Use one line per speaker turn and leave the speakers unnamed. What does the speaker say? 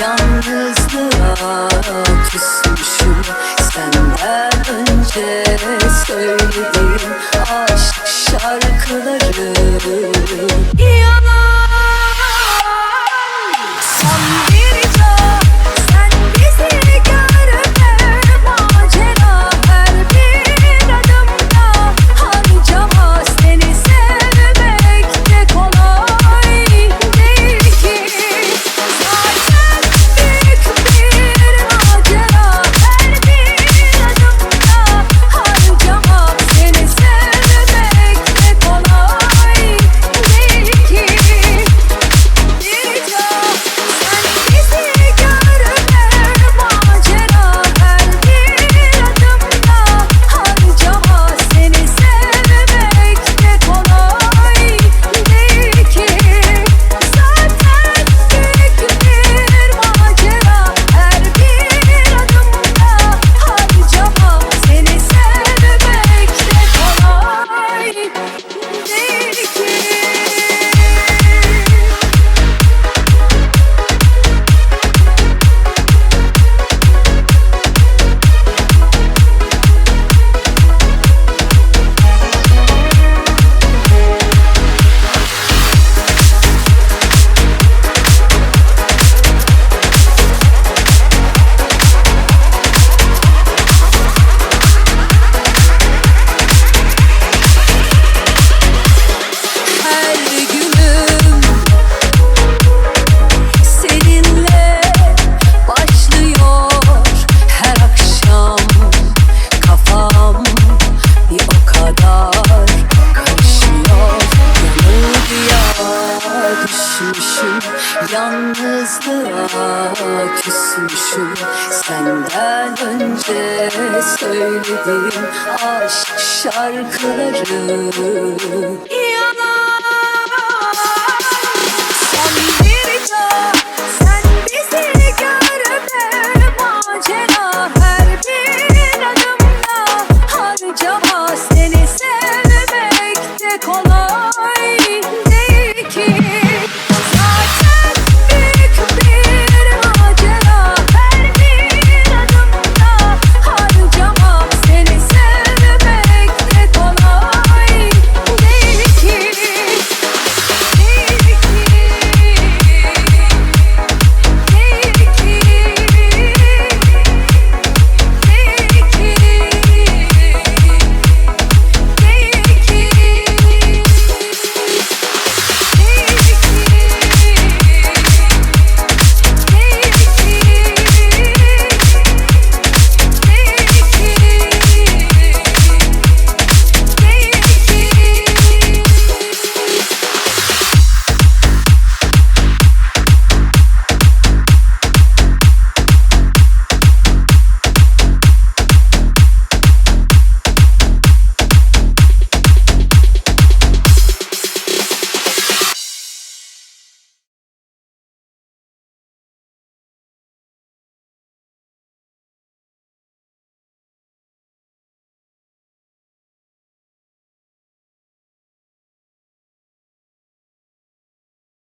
Yalnızlığa küsmüşüm. Senden önce söylediğim aşk şarkıları. düşmüşüm Yalnızlığa küsmüşüm. Senden önce söylediğim aşk şarkıları.